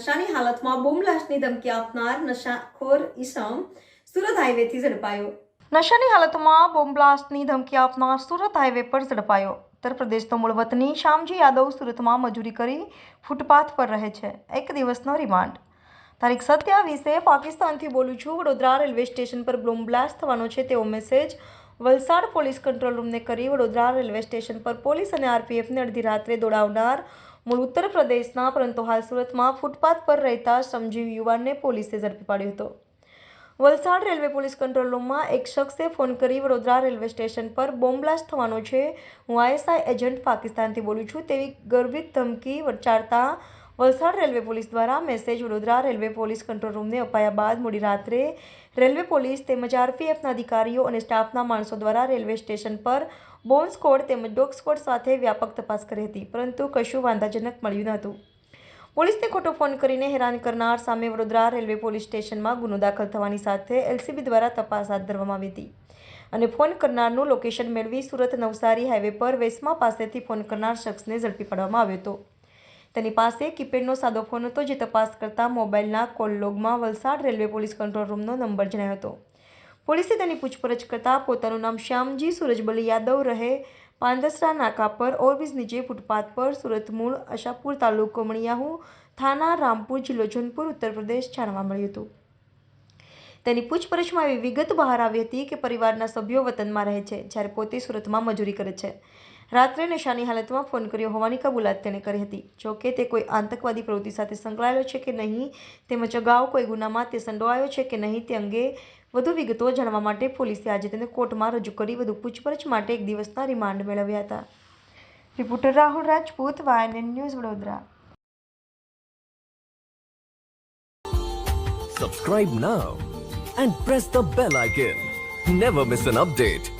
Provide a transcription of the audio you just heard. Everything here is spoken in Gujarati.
નશાની હાલતમાં બોમ્બ ધમકી આપનાર નશાખોર ઈસમ સુરત હાઈવેથી ઝડપાયો. નશાની હાલતમાં બોમ્બલાસ્ટની ધમકી આપનાર સુરત હાઈવે પર ઝડપાયો. ઉત્તર પ્રદેશનો મૂળ વતની શ્યામજી યાદવ સુરતમાં મજૂરી કરી ફૂટપાથ પર રહે છે. એક દિવસનો રિમાન્ડ. તારીખ સત્યાવીસે પાકિસ્તાનથી બોલું છું, વડોદરા રેલવે સ્ટેશન પર બોમ્બ બ્લાસ્ટ થવાનો છે તેવો મેસેજ વલસાડ પોલીસ કંટ્રોલ રૂમને કરી વડોદરા રેલવે સ્ટેશન પર પોલીસ અને આરપીએફને અડધી રાત્રે દોડાવનાર મૂળ ઉત્તર પ્રદેશના પરંતુ હાલ સુરતમાં ફૂટપાથ પર રહેતા સમજીવ યુવાનને પોલીસે ઝડપી પાડ્યો હતો. વલસાડ રેલવે પોલીસ કંટ્રોલ રૂમમાં એક શખ્સે ફોન કરી વડોદરા રેલવે સ્ટેશન પર બોમ્બલાસ્ટ થવાનો છે. હું આઈએસઆઈ એજન્ટ પાકિસ્તાનથી બોલું છું તેવી ગર્ભિત ધમકી વચારતા વલસાડ રેલવે પોલીસ દ્વારા message Vadodara railway police control રૂમને અપાયા બાદ મોડી રાત્રે રેલવે પોલીસ તેમજ આરપીએફના અધિકારીઓ અને સ્ટાફના માણસો દ્વારા રેલવે સ્ટેશન પર બોમ્બ સ્કોડ તેમજ ડોગ સ્કોડ સાથે વ્યાપક તપાસ કરી હતી, પરંતુ કશું વાંધાજનક મળ્યું ન હતું. પોલીસને ખોટો ફોન કરીને હેરાન કરનાર સામે વડોદરા રેલવે પોલીસ સ્ટેશનમાં ગુનો દાખલ થવાની સાથે એલસીબી દ્વારા તપાસ હાથ ધરવામાં આવી હતી અને ફોન કરનારનું લોકેશન મેળવી સુરત નવસારી હાઈવે પર વેસમા પાસેથી ફોન કરનાર શખ્સને ઝડપી પાડવામાં આવ્યો હતો. તેની પાસે કીપેડનો સાદો ફોન હતો જે તપાસ કરતા મોબાઈલના કોલ લોગમાં વલસાડ રેલવે પોલીસ કંટ્રોલ રૂમનો નંબર જણાયો હતો. પોલીસે તેની પૂછપરછ કરતાં પોતાનું નામ શ્યામજી સૂરજબલી યાદવ રહે, પાંદસરા નાકા પર ઓવરબ્રિજ નીચે ફૂટપાથ પર, સુરત મૂળ આશાપુર તાલુકો મણિયાહુ થાના, રામપુર જિલ્લો, જૌનપુર, ઉત્તર પ્રદેશ જાણવા મળ્યું હતું. તેની પૂછપરછમાં એવી વિગત બહાર આવી હતી કે પરિવારના સભ્યો વતનમાં રહે છે, જ્યારે પોતે સુરતમાં મજૂરી કરે છે. રાત્રે નશાની હાલતમાં ફોન કર્યો હોવાની કબૂલાત તેણે કરી હતી જો કે તે કોઈ આતંકવાદી પ્રવૃત્તિ સાથે સંકળાયેલો છે કે નહીં, તેમજ અગાઉ કોઈ ગુનામાં તે સંડોવાયો છે કે નહીં તે અંગે વધુ વિગતો જાણવા માટે પોલીસે આજે તેને કોર્ટમાં રજૂ કરી વધુ પૂછપરછ માટે એક દિવસના રિમાન્ડ મેળવ્યા હતા reporter Rahul Rajput, YNN news Vadodara Subscribe now and press the bell icon. Never miss an update.